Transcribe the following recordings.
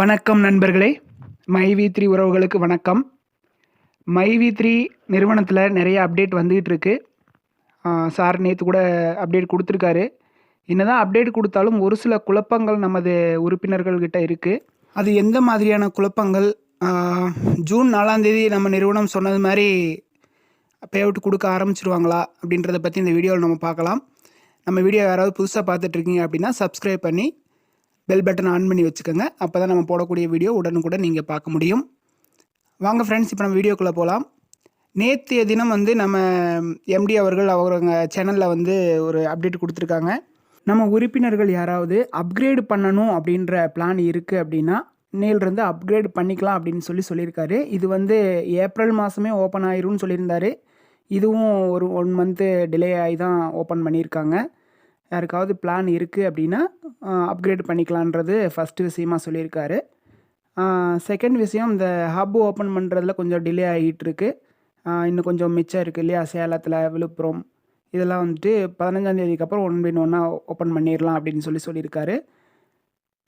வணக்கம் நண்பர்களே. My we three உறவுகளுக்கு வணக்கம். மை வி த்ரீ நிறுவனத்தில் நிறைய அப்டேட் வந்துகிட்டு இருக்கு. சார் நேற்று கூட அப்டேட் கொடுத்துருக்காரு. என்னதான் அப்டேட் கொடுத்தாலும் ஒரு சில குழப்பங்கள் நமது உறுப்பினர்கள்கிட்ட இருக்குது அது எந்த மாதிரியான குழப்பங்கள்? ஜூன் நாலாந்தேதி நம்ம நிறுவனம் சொன்னது மாதிரி பே அவுட் கொடுக்க ஆரம்பிச்சிருவாங்களா அப்படின்றத பற்றி இந்த வீடியோவில் நம்ம பார்க்கலாம். நம்ம வீடியோ யாராவது புதுசாக பார்த்துட்ருக்கீங்க அப்படின்னா சப்ஸ்கிரைப் பண்ணி பெல் பட்டன் ஆன் பண்ணி வச்சுக்கோங்க. அப்போ தான் நம்ம போடக்கூடிய வீடியோ உடனுக்குடன் நீங்கள் பார்க்க முடியும். வாங்க ஃப்ரெண்ட்ஸ் இப்போ நம்ம வீடியோக்குள்ளே போகலாம் நேற்றைய தினம் வந்து நம்ம எம்டி அவர்கள் அவங்க சேனலில் வந்து ஒரு அப்டேட் கொடுத்துருக்காங்க. நம்ம உறுப்பினர்கள் யாராவது அப்கிரேட் பண்ணணும் அப்படின்ற பிளான் இருக்குது அப்படின்னா இன்னையிலிருந்து அப்கிரேட் பண்ணிக்கலாம் அப்படின்னு சொல்லி சொல்லியிருக்காரு. இது வந்து ஏப்ரல் மாதமே ஓப்பன் ஆயிரும்னு சொல்லியிருந்தாரு. இதுவும் ஒரு ஒன் மந்த்து டிலே ஆகி தான் ஓப்பன் பண்ணியிருக்காங்க. யாருக்காவது பிளான் இருக்குது அப்படின்னா அப்கிரேட் பண்ணிக்கலான்றது ஃபஸ்ட்டு விஷயமா சொல்லியிருக்காரு. செகண்ட் விஷயம் இந்த ஹப் ஓப்பன் பண்ணுறதுல கொஞ்சம் டிலே ஆகிட்டுருக்கு இன்னும் கொஞ்சம் மிச்சம் இருக்குது இல்லையா? சேலத்தில் விழுப்புரம் இதெல்லாம் வந்துட்டு பதினஞ்சாந்தேதிக்கப்புறம் அப்புறம் ஒன் பின் ஒன்றா ஓப்பன் பண்ணிடலாம் அப்படின்னு சொல்லி சொல்லியிருக்காரு.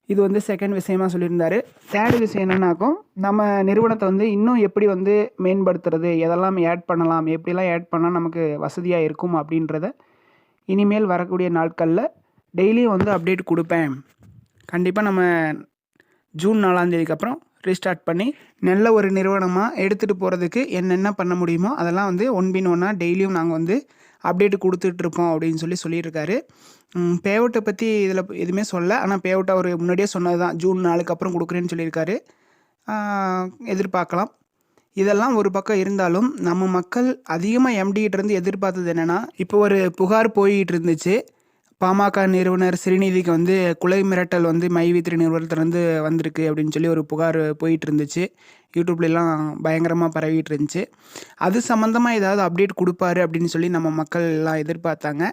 இது வந்து செகண்ட் விஷயமா சொல்லியிருந்தார். தேர்ட் விஷயம் என்னென்னாக்கும் நம்ம நிறுவனத்தை வந்து இன்னும் எப்படி வந்து மேம்படுத்துறது எதெல்லாம் ஆட் பண்ணலாம் எப்படிலாம் ஆட் பண்ணால் நமக்கு வசதியாக இருக்கும் அப்படின்றத இனிமேல் வரக்கூடிய நாட்களில் டெய்லியும் வந்து அப்டேட் கொடுப்பேன். கண்டிப்பாக நம்ம ஜூன் நாலாந்தேதிக்கு அப்புறம் ரீஸ்டார்ட் பண்ணி நல்ல ஒரு நிறுவனமாக எடுத்துகிட்டு போகிறதுக்கு என்னென்ன பண்ண முடியுமோ அதெல்லாம் வந்து ஒன் பின் ஒன்னாக டெய்லியும் நாங்கள் வந்து அப்டேட் கொடுத்துட்ருப்போம் அப்படின்னு சொல்லி சொல்லியிருக்காரு. பேவுட்டை பற்றி இதில் எதுவுமே சொல்ல ஆனால் பேவுட்டை அவர் முன்னாடியே சொன்னது தான் ஜூன் நாளுக்கு அப்புறம் கொடுக்குறேன்னு சொல்லியிருக்காரு. எதிர்பார்க்கலாம். இதெல்லாம் ஒரு பக்கம் இருந்தாலும் நம்ம மக்கள் அதிகமாக எம்டிகிட்ட இருந்து எதிர்பார்த்தது என்னென்னா இப்போ ஒரு புகார் போயிட்டு இருந்துச்சு. பாமக நிறுவனர் சிறுநீதிக்கு வந்து குலை மிரட்டல் வந்து மைவித்திரி நிறுவனத்திலேருந்து வந்திருக்கு அப்படின்னு சொல்லி ஒரு புகார் போயிட்டு இருந்துச்சு. யூடியூப்லலாம் பயங்கரமாக பரவிட்டு இருந்துச்சு. அது சம்மந்தமாக ஏதாவது அப்டேட் கொடுப்பாரு அப்படின்னு சொல்லி நம்ம மக்கள் எல்லாம் எதிர்பார்த்தாங்க.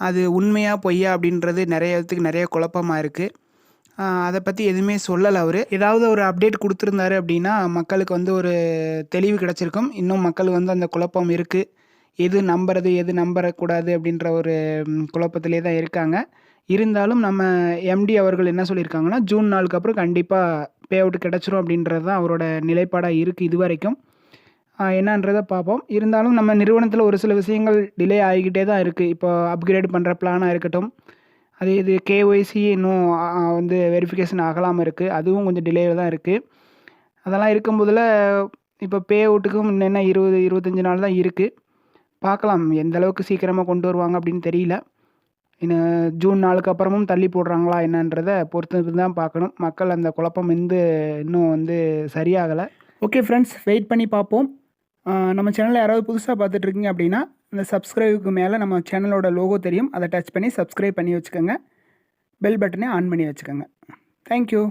அது உண்மையாக பொய்யா அப்படின்றது நிறைய இடத்துக்கு நிறைய குழப்பமாக இருக்குது அதை பற்றி எதுவுமே சொல்லலை அவர். ஏதாவது ஒரு அப்டேட் கொடுத்துருந்தாரு அப்படின்னா மக்களுக்கு வந்து ஒரு தெளிவு கிடச்சிருக்கும். இன்னும் மக்கள் வந்து அந்த குழப்பம் இருக்குது எது நம்புறது எது நம்பறக்கூடாது அப்படின்ற ஒரு குழப்பத்திலே தான் இருக்காங்க. இருந்தாலும் நம்ம எம்டி அவர்கள் என்ன சொல்லியிருக்காங்கன்னா ஜூன் நாளுக்கு அப்புறம் கண்டிப்பாக பே அவுட் கிடச்சிரும் அப்படின்றது தான் அவரோட நிலைப்பாடாக இருக்குது இது வரைக்கும். என்னன்றதை பார்ப்போம். இருந்தாலும் நம்ம நிறுவனத்தில் ஒரு சில விஷயங்கள் டிலே ஆகிக்கிட்டே தான் இருக்குது இப்போ அப்கிரேட் பண்ணுற பிளானாக இருக்கட்டும். அது இது கேஒய்சி இன்னும் வந்து வெரிஃபிகேஷன் ஆகலாமல் இருக்குது அதுவும் கொஞ்சம் டிலேவில் தான் இருக்குது அதெல்லாம் இருக்கும்போதில் இப்போ பே அவுட்டுக்கும் இன்னும் என்ன இருபது இருபத்தஞ்சி நாள் தான் இருக்குது பார்க்கலாம் எந்த அளவுக்கு சீக்கிரமாக கொண்டு வருவாங்க அப்படின்னு தெரியல. இன்னும் ஜூன் நாளுக்கு அப்புறமும் தள்ளி போடுறாங்களா என்னன்றதை பொறுத்து தான் பார்க்கணும். மக்கள் அந்த குழப்பம் வந்து இன்னும் வந்து சரியாகலை. ஓகே ஃப்ரெண்ட்ஸ் வெயிட் பண்ணி பார்ப்போம். நம்ம சேனலில் யாராவது புதுசாக பார்த்துட்ருக்கீங்க அப்படின்னா அந்த சப்ஸ்கிரைபுக்கு மேலே நம்ம சேனலோட லோகோ தெரியும். அதை டச் பண்ணி சப்ஸ்கிரைப் பண்ணி வச்சுக்கோங்க. பெல் பட்டனை ஆன் பண்ணி வச்சுக்கோங்க. தேங்க்யூ